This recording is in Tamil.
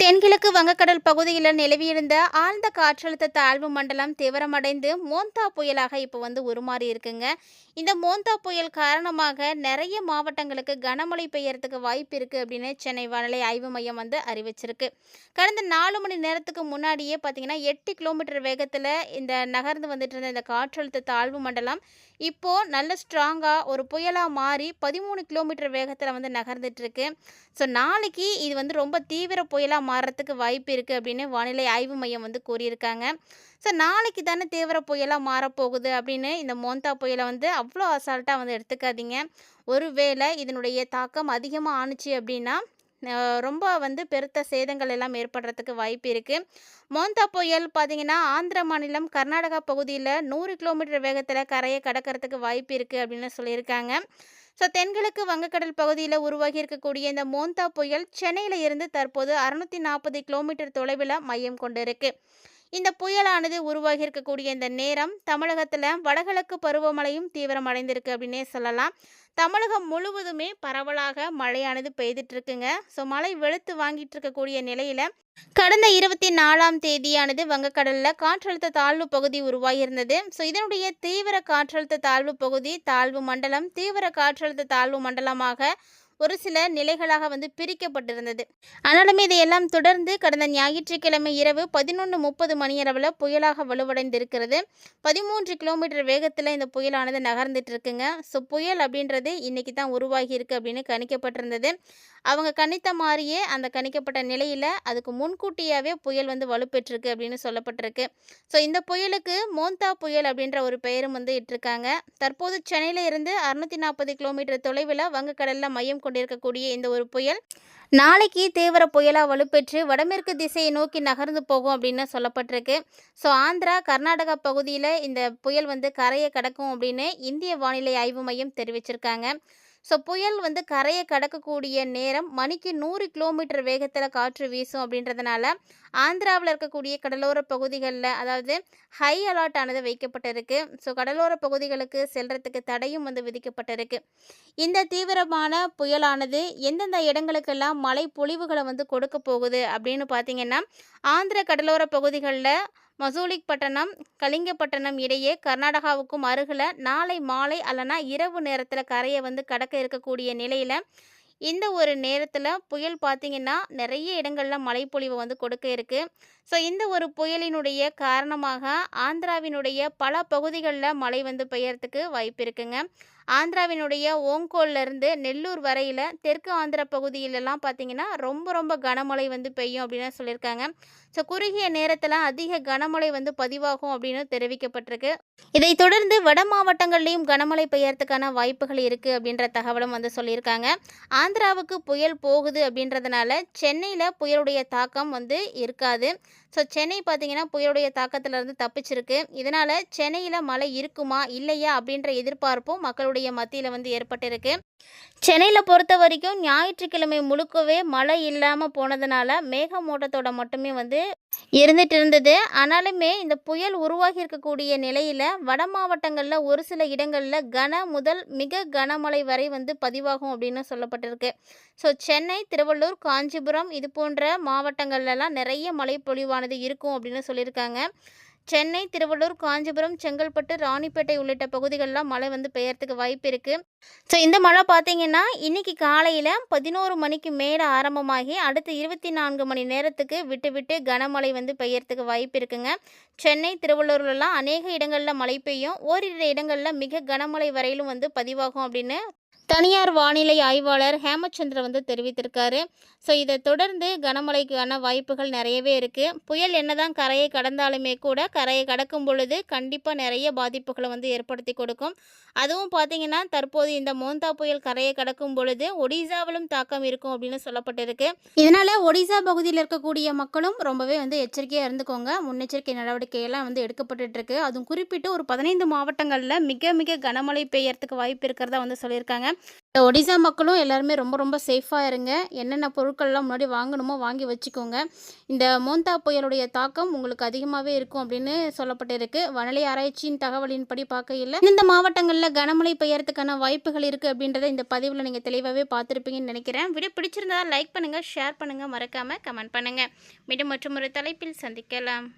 தென்கிழக்கு வங்கக்கடல் பகுதியில் நிலவியிருந்த ஆழ்ந்த காற்றழுத்த தாழ்வு மண்டலம் தீவிரமடைந்து மோந்தா புயலாக இப்போ வந்து உருமாறி இருக்குங்க. இந்த மோந்தா புயல் காரணமாக நிறைய மாவட்டங்களுக்கு கனமழை பெய்யறதுக்கு வாய்ப்பு இருக்குது அப்படின்னு சென்னை வானிலை ஆய்வு மையம் வந்து அறிவிச்சிருக்கு. கடந்த நாலு மணி நேரத்துக்கு முன்னாடியே பார்த்தீங்கன்னா எட்டு கிலோமீட்டர் வேகத்தில் இந்த நகர்ந்து வந்துட்டு இருந்த இந்த காற்றழுத்த தாழ்வு மண்டலம் இப்போது நல்ல ஸ்ட்ராங்காக ஒரு புயலாக மாறி பதிமூணு கிலோமீட்டர் வேகத்தில் வந்து நகர்ந்துட்டு இருக்கு. ஸோ நாளைக்கு இது வந்து ரொம்ப தீவிர புயலாக மாறுறதுக்கு வாய்ப்பு இருக்குது அப்படின்னு வானிலை ஆய்வு மையம் வந்து கூறியிருக்காங்க. ஸோ நாளைக்கு தானே தீவிர புயலாக மாறப்போகுது அப்படின்னு இந்த மோந்தா புயலை வந்து அவ்வளோ அசால்ட்டாக வந்து எடுத்துக்காதீங்க. ஒருவேளை இதனுடைய தாக்கம் அதிகமாக ஆணுச்சு அப்படின்னா ரொம்ப வந்து பெருத்த சேதங்கள் எல்லாம் ஏற்படுறதுக்கு வாய்ப்பு இருக்குது மோந்தா புயல் பார்த்தீங்கன்னா ஆந்திர மாநிலம் கர்நாடகா பகுதியில் நூறு கிலோமீட்டர் வேகத்தில் கரையை கடக்கிறதுக்கு வாய்ப்பு இருக்குது அப்படின்னு சொல்லியிருக்காங்க. ஸோ தென்கிழக்கு வங்கக்கடல் பகுதியில் உருவாகி இருக்கக்கூடிய இந்த மோந்தா புயல் சென்னையில் இருந்து தற்போது அறுநூத்தி நாற்பது கிலோமீட்டர் தொலைவில் மையம் கொண்டிருக்கு. இந்த புயலானது உருவாகி இருக்கக்கூடிய இந்த நேரம் தமிழகத்தில் வடகிழக்கு பருவமழையும் தீவிரமடைந்திருக்கு அப்படின்னே சொல்லலாம். தமிழகம் முழுவதுமே பரவலாக மழையானது பெய்துட்டு இருக்குங்க ஸோ மழை வெளுத்து வாங்கிட்டு இருக்கக்கூடிய நிலையில் கடந்த இருபத்தி நாலாம் தேதியானது வங்கக்கடலில் காற்றழுத்த தாழ்வு பகுதி உருவாகியிருந்தது. ஸோ இதனுடைய தீவிர காற்றழுத்த தாழ்வு பகுதி தாழ்வு மண்டலம் தீவிர காற்றழுத்த தாழ்வு மண்டலமாக ஒரு சில நிலைகளாக வந்து பிரிக்கப்பட்டிருந்தது. ஆனாலும் இதையெல்லாம் தொடர்ந்து கடந்த ஞாயிற்றுக்கிழமை இரவு பதினொன்று முப்பது மணியளவில் புயலாக வலுவடைந்திருக்கிறது. பதிமூன்று கிலோமீட்டர் வேகத்தில் இந்த புயலானது நகர்ந்துட்டு இருக்குங்க ஸோ புயல் அப்படின்றது இன்றைக்கி தான் உருவாகி இருக்குது அப்படின்னு கணிக்கப்பட்டிருந்தது. அவங்க கணித்த மாதிரியே அந்த கணிக்கப்பட்ட நிலையில் அதுக்கு முன்கூட்டியாகவே புயல் வந்து வலுப்பெற்றிருக்கு அப்படின்னு சொல்லப்பட்டிருக்கு. ஸோ இந்த புயலுக்கு மோந்தா புயல் அப்படின்ற ஒரு பெயரும் வந்து இட்டிருக்காங்க. தற்போது சென்னையில் இருந்து அறுநூற்றி நாற்பது கிலோமீட்டர் தொலைவில் வங்கக்கடலில் மையம் கொண்டிருக்கக்கூடிய இந்த ஒரு புயல். நாளைக்கு தீவிர புயலாக வலுப்பெற்று வடமேற்கு திசையை நோக்கி நகர்ந்து போகும் அப்படின்னு சொல்லப்பட்டிருக்கு. ஸோ ஆந்திரா கர்நாடகா பகுதியில் இந்த புயல் வந்து கரையை கடக்கும் அப்படின்னு இந்திய வானிலை ஆய்வு மையம் தெரிவிச்சிருக்காங்க. ஸோ புயல் வந்து கரையை கடக்கக்கூடிய நேரம் மணிக்கு நூறு கிலோமீட்டர் வேகத்தில் காற்று வீசும் அப்படின்றதுனால ஆந்திராவில் இருக்கக்கூடிய கடலோர பகுதிகளில் அதாவது ஹை அலர்ட் ஆனது வைக்கப்பட்டிருக்கு. ஸோ கடலோர பகுதிகளுக்கு செல்றதுக்கு தடையும் வந்து விதிக்கப்பட்டிருக்கு. இந்த தீவிரமான புயலானது எந்தெந்த இடங்களுக்கெல்லாம் மழை பொழிவுகளை வந்து கொடுக்க போகுது அப்படின்னு பார்த்தீங்கன்னா ஆந்திர கடலோர பகுதிகளில் மசூலிக் பட்டணம் கலிங்கப்பட்டணம் இடையே கர்நாடகாவுக்கும் அருகில் நாளை மாலை அல்லனா இரவு நேரத்தில் கரையை வந்து கடக்க இருக்கக்கூடிய நிலையில் இந்த ஒரு நேரத்தில் புயல் பார்த்திங்கன்னா நிறைய இடங்களில் மழைப்பொழிவு வந்து கொடுக்க இருக்குது ஸோ இந்த ஒரு புயலினுடைய காரணமாக ஆந்திராவினுடைய பல பகுதிகளில் மழை வந்து பெய்யறதுக்கு வாய்ப்பு இருக்குங்க. ஆந்திராவினுடைய ஓங்கோல்ல இருந்து நெல்லூர் வரையில் தெற்கு ஆந்திர பகுதியிலலாம் பார்த்திங்கன்னா ரொம்ப ரொம்ப கனமழை வந்து பெய்யும் அப்படின்னு சொல்லியிருக்காங்க. ஸோ குறுகிய நேரத்தில் அதிக கனமழை வந்து பதிவாகும் அப்படின்னு தெரிவிக்கப்பட்டிருக்கு. இதைத் தொடர்ந்து வட மாவட்டங்கள்லேயும் கனமழை பெய்யறதுக்கான வாய்ப்புகள் இருக்குது அப்படின்ற தகவலும் வந்து சொல்லியிருக்காங்க. ஆந்திராவுக்கு புயல் போகுது அப்படின்றதுனால சென்னையில் புயலுடைய தாக்கம் வந்து இருக்காது. ஸோ சென்னை பார்த்தீங்கன்னா புயலுடைய தாக்கத்திலிருந்து தப்பிச்சிருக்கு. இதனால் சென்னையில் மழை இருக்குமா இல்லையா அப்படின்ற எதிர்பார்ப்பும் மக்களுடைய மத்தியில் வந்து ஏற்பட்டிருக்கு. சென்னையில் பொறுத்த வரைக்கும் ஞாயிற்றுக்கிழமை முழுக்கவே மழை இல்லாமல் போனதுனால மேகமூட்டத்தோட மட்டுமே வந்து இருந்துட்டு இருந்தது. ஆனாலுமே இந்த புயல் உருவாகி இருக்கக்கூடிய நிலையில் வட மாவட்டங்களில் ஒரு சில இடங்களில் கன முதல் மிக கனமழை வரை வந்து பதிவாகும் அப்படின்னு சொல்லப்பட்டிருக்கு. ஸோ சென்னை திருவள்ளூர் காஞ்சிபுரம் இது போன்ற மாவட்டங்கள்லலாம் நிறைய மழை பொழிவானது இருக்கும் அப்படின்னு சொல்லியிருக்காங்க. சென்னை திருவள்ளூர் காஞ்சிபுரம் செங்கல்பட்டு ராணிப்பேட்டை உள்ளிட்ட பகுதிகளெலாம் மழை வந்து பெய்யறதுக்கு வாய்ப்பு இருக்குது ஸோ இந்த மழை பார்த்திங்கன்னா இன்னைக்கு காலையில் பதினோரு மணிக்கு மேலே ஆரம்பமாகி அடுத்த இருபத்தி நான்கு மணி நேரத்துக்கு விட்டு விட்டு கனமழை வந்து பெய்யறதுக்கு வாய்ப்பு இருக்குங்க. சென்னை திருவள்ளூர்லலாம் அநேக இடங்களில் மழை பெய்யும். ஓரிரு இடங்களில் மிக கனமழை வரையிலும் வந்து பதிவாகும் அப்படின்னு தனியார் வானிலை ஆய்வாளர் ஹேமச்சந்திர வந்து தெரிவித்திருக்காரு. ஸோ இதை தொடர்ந்து கனமழைக்கான வாய்ப்புகள் நிறையவே இருக்குது புயல் என்னதான் கரையை கடந்தாலுமே கூட கரையை கடக்கும் பொழுது கண்டிப்பாக நிறைய பாதிப்புகளை வந்து ஏற்படுத்தி கொடுக்கும். அதுவும் பார்த்தீங்கன்னா தற்போது இந்த மோந்தா புயல் கரையை கடக்கும் பொழுது ஒடிசாவிலும் தாக்கம் இருக்கும் அப்படின்னு சொல்லப்பட்டிருக்கு. இதனால் ஒடிசா பகுதியில் இருக்கக்கூடிய மக்களும் ரொம்பவே வந்து எச்சரிக்கையாக இருந்துக்கோங்க. முன்னெச்சரிக்கை நடவடிக்கையெல்லாம் வந்து எடுக்கப்பட்டுருக்கு அதுவும் குறிப்பிட்டு ஒரு பதினைந்து மாவட்டங்களில் மிக மிக கனமழை பெய்யறதுக்கு வாய்ப்பு இருக்கிறதா வந்து சொல்லியிருக்காங்க. இந்த ஒடிசா மக்களும் எல்லாருமே ரொம்ப ரொம்ப சேஃபாக இருங்க. என்னென்ன பொருட்கள்லாம் முன்னாடி வாங்கணுமோ வாங்கி வச்சுக்கோங்க. இந்த மோந்தா புயலுடைய தாக்கம் உங்களுக்கு அதிகமாகவே இருக்கும் அப்படின்னு சொல்லப்பட்டிருக்கு. வானிலை ஆராய்ச்சியின் தகவலின்படி பார்க்கையில் இந்த மாவட்டங்களில் கனமழை பெய்யறதுக்கான வாய்ப்புகள் இருக்குது அப்படின்றத இந்த பதிவில் நீங்கள் தெளிவாகவே பார்த்துருப்பீங்கன்னு நினைக்கிறேன். வீடியோ பிடிச்சிருந்தா லைக் பண்ணுங்கள் ஷேர் பண்ணுங்கள் மறக்காமல் கமெண்ட் பண்ணுங்கள் மீண்டும் மற்றும் ஒரு தலைப்பில் சந்திக்கலாம்.